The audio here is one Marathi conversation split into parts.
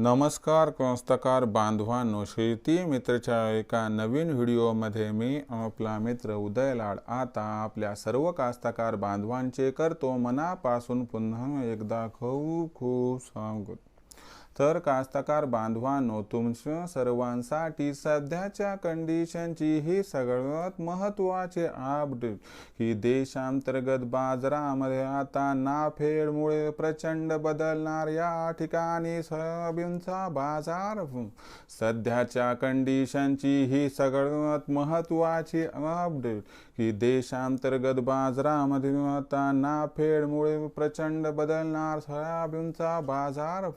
नमस्कार कास्तकार बांधवांनो शेती मित्रच्या एका नवीन व्हिडिओमध्ये मी आपला मित्र उदय लाड. आता आपल्या सर्व कास्तकार बांधवांचे करतो मनापासून पुन्हा एकदा खूप खूप स्वागत. तर कास्तकार बांधवांनो तुमच्या सर्वांसाठी सध्याच्या कंडिशनची ही सगळ्यात महत्त्वाचे अपडेट की देशांतर्गत बाजारामध्ये आता नाफेडमुळे प्रचंड बदलणार या ठिकाणी सोयाबीनचा बाजार. सध्याच्या कंडिशनची ही सगळ्यात महत्त्वाची अपडेट की देशांतर्गत बाजारामध्ये आता नाफेडमुळे प्रचंड बदलणार सोयाबीनचा बाजार.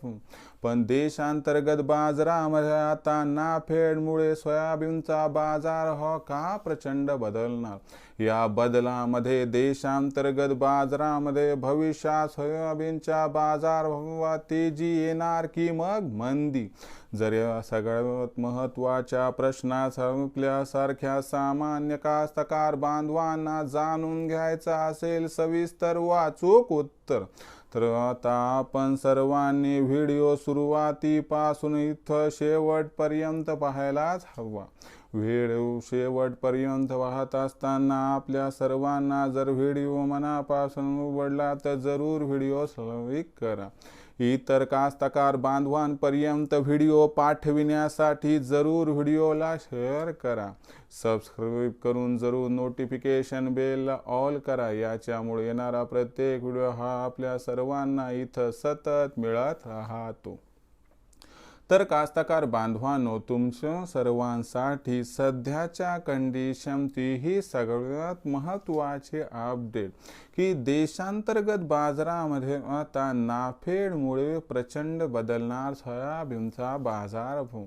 पण देशांतर्गत बाजारामध्ये आता नाफेडमुळे सोयाबीनचा बाजार हो का प्रचंड बदलणार? या बदलामध्ये देशांतर्गत बाजारामध्ये भविष्यात सोयाबीनच्या बाजार व तेजी येणार की मग मंदी? जर या सगळ्यात महत्त्वाच्या प्रश्नासारख्या सामान्य कास्तकार बांधवांना जाणून घ्यायचा असेल सविस्तर वाचूक उत्तर. तर आता आपण सर्वांनी व्हिडिओ सुरुवातीपासून इथं शेवटपर्यंत पाहायलाच हवा. व्हिडिओ शेवटपर्यंत पाहत असताना आपल्या सर्वांना जर व्हिडिओ मनापासून उघडला तर जरूर व्हिडिओ लाईक करा. इतर कास्तकार बांधवांपर्यंत व्हिडिओ पाठविण्यासाठी जरूर व्हिडिओला शेअर करा. सबस्क्राईब करून जरूर नोटिफिकेशन बेल ऑल करा. याच्यामुळे येणारा प्रत्येक व्हिडिओ हा आपल्या सर्वांना इथं सतत मिळत राहतो. तर कास्तकार बांधवांनो तुमच्या सर्वांसाठी सध्याच्या कंडिशन ही सगळ्यात महत्त्वाचे अपडेट की देशांतर्गत बाजारामध्ये आता नाफेडमुळे प्रचंड बदलणार सोयाबीनचा बाजार बाजारभाव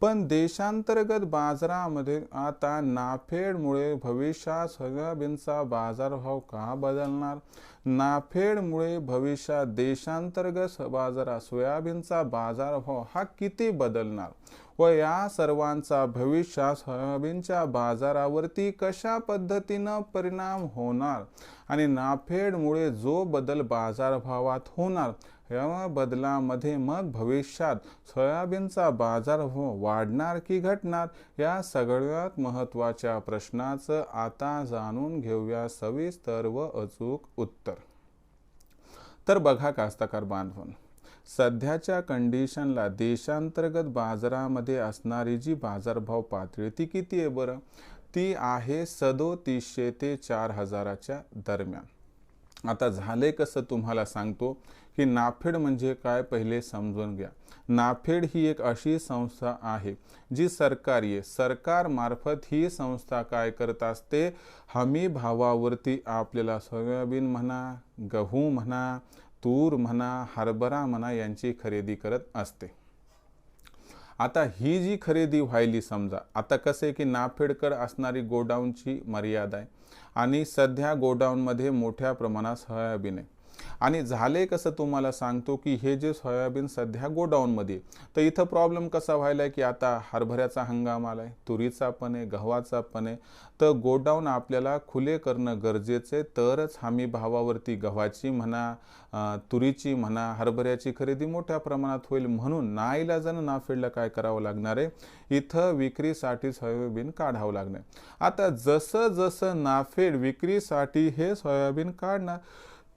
पण देशांतर्गत बाजारामध्ये आता नाफेडमुळे भविष्यात सोयाबीनचा बाजारभाव का बदलणार? नाफेडमुळे भविष्यात देशांतर्गत बाजारात सोयाबीनचा बाजारभाव हा किती बदलणार? व या सर्वांचा भविष्यात सोयाबीनच्या बाजारावरती कशा पद्धतीनं परिणाम होणार? आणि नाफेडमुळे जो बदल बाजारभावात होणार या बदलामध्ये मग भविष्यात सोयाबीनचा बाजार हो वाढणार की घटणार या सगळ्यात महत्त्वाच्या प्रश्नाचं आता जाणून घेऊया सविस्तर व अचूक उत्तर. तर बघा कास्तकार बांधवून सध्याच्या कंडिशनला देशांतर्गत बाजारामध्ये असणारी जी बाजारभाव पातळी ती किती आहे बरं? ती आहे सदोतीसशे ते चार हजाराच्या दरम्यान. आता झाले कसं तुम्हाला सांगतो की नाफेड म्हणजे काय पहिले समजून घ्या. नाफेड ही एक अशी संस्था आहे जी सरकारी आहे. सरकारमार्फत ही संस्था काय करत असते? हमी भावावरती आपल्याला सोयाबीन म्हणा गहू म्हणा तूर म्हणा हरभरा म्हणा यांची खरेदी करत असते. आता ही जी खरेदी व्हायली समजा आता कसं आहे की नाफेडकड असणारी गोडाऊनची मर्यादा आहे आणि सध्या गोडाऊनमध्ये मोठ्या प्रमाणात सोयाबीन आहे. आणि झाले कसं तुम्हाला सांगतो की हे जे सोयाबीन सध्या गोडाऊनमध्ये तर इथं प्रॉब्लेम कसा व्हायला आहे की आता हरभऱ्याचा हंगाम आला आहे तुरीचा पण आहे गव्हाचा पण आहे. तर गोडाऊन आपल्याला खुले करणं गरजेचं आहे. तरच हमी भावावरती गव्हाची म्हणा तुरीची म्हणा हरभऱ्याची खरेदी मोठ्या प्रमाणात होईल म्हणून नाईलाजानं नाफेडला काय करावं लागणार आहे? इथं विक्रीसाठी सोयाबीन काढावं लागणार आता जसं जसं नाफेड विक्रीसाठी हे सोयाबीन काढणार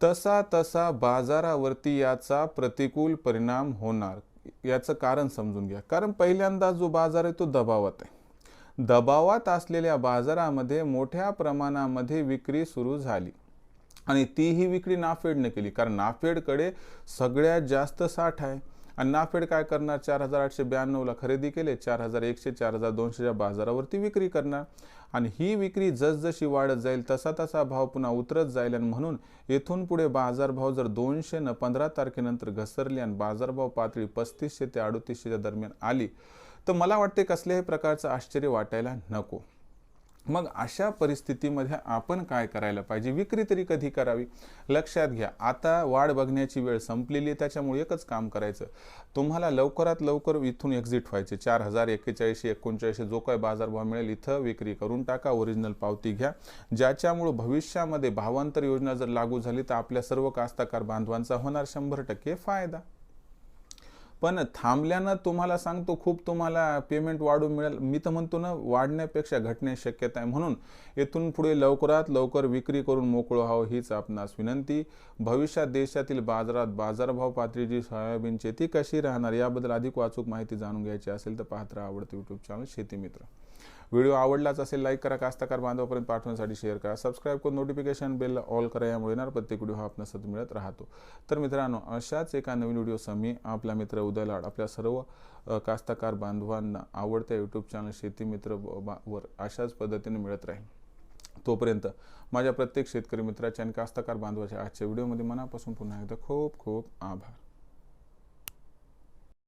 तसा तसा बाजारावरती याचा प्रतिकूल परिणाम होणार याचं कारण समजून घ्या. कारण पहिल्यांदा जो बाजार आहे तो दबावात आहे. दबावात असलेल्या बाजारामध्ये मोठ्या प्रमाणामध्ये विक्री सुरू झाली. आणि तीही विक्री नाफेडने केली. कारण नाफेडकडे सगळ्यात जास्त साठ आहे. आणि नाफेड काय करणार? चार हजार आठशे ब्याण्णवला खरेदी केले चार हजार एकशे चार हजार दोनशेच्या बाजारावरती विक्री करणार. आणि ही विक्री जसजशी वाढत जाईल तसा तसा भाव पुन्हा उतरत जाईल आणि म्हणून येथून पुढे बाजारभाव जर दोनशेनं पंधरा तारखेनंतर घसरले आणि बाजारभाव पातळी पस्तीसशे ते अडतीसशेच्या दरम्यान आली तर मला वाटते कसल्याही प्रकारचं आश्चर्य वाटायला नको. मग अशा परिस्थितीमध्ये आपण काय करायला पाहिजे? विक्री तरी कधी करावी? लक्षात घ्या आता वाढ बघण्याची वेळ संपलेली आहे त्याच्यामुळे एकच काम करायचं. तुम्हाला लवकरात लवकर इथून एक्झिट व्हायचे. चार हजार एक्केचाळीसशे एकोणचाळीसशे जो काय बाजारभाव मिळेल इथं विक्री करून टाका. ओरिजिनल पावती घ्या. ज्याच्यामुळं भविष्यामध्ये भावांतर योजना जर लागू झाली तर आपल्या सर्व कास्तकार बांधवांचा होणार शंभर टक्के फायदा. पण थांबल्यानं तुम्हाला सांगतो खूप तुम्हाला पेमेंट वाढून मिळेल. मी तर म्हणतो ना वाढण्यापेक्षा घटण्याची शक्यता आहे. म्हणून येथून पुढे लवकरात लवकर विक्री करून मोकळं व्हावं हीच आपणास विनंती. भविष्यात देशातील बाजारात बाजारभाव पातळीची सोयाबीन सोयाबीनची ती कशी राहणार याबद्दल अधिक वाचूक माहिती जाणून घ्यायची असेल तर पाहत राहा आवडतं यूट्यूब चॅनल शेती मित्र. व्हिडिओ आवडलाच असेल लाईक करा कास्ताकार बांधवापर्यंत पाठवण्यासाठी शेअर करा. सबस्क्राईब करून नोटिफिकेशन बेल ऑल करा यामुळे येणार प्रत्येक व्हिडिओ हा आपण सतत मिळत राहतो. तर मित्रांनो अशाच एका नवीन व्हिडिओसह मी आपला मित्र उदय लाड आपल्या सर्व कास्ताकार बांधवांना आवडत्या यूट्यूब चॅनल शेती मित्र वर अशाच पद्धतीने मिळत राहील. तोपर्यंत माझ्या प्रत्येक शेतकरी मित्राच्या आणि कास्तकार बांधवाच्या आजच्या व्हिडिओमध्ये मनापासून पुन्हा एकदा खूप खूप आभार.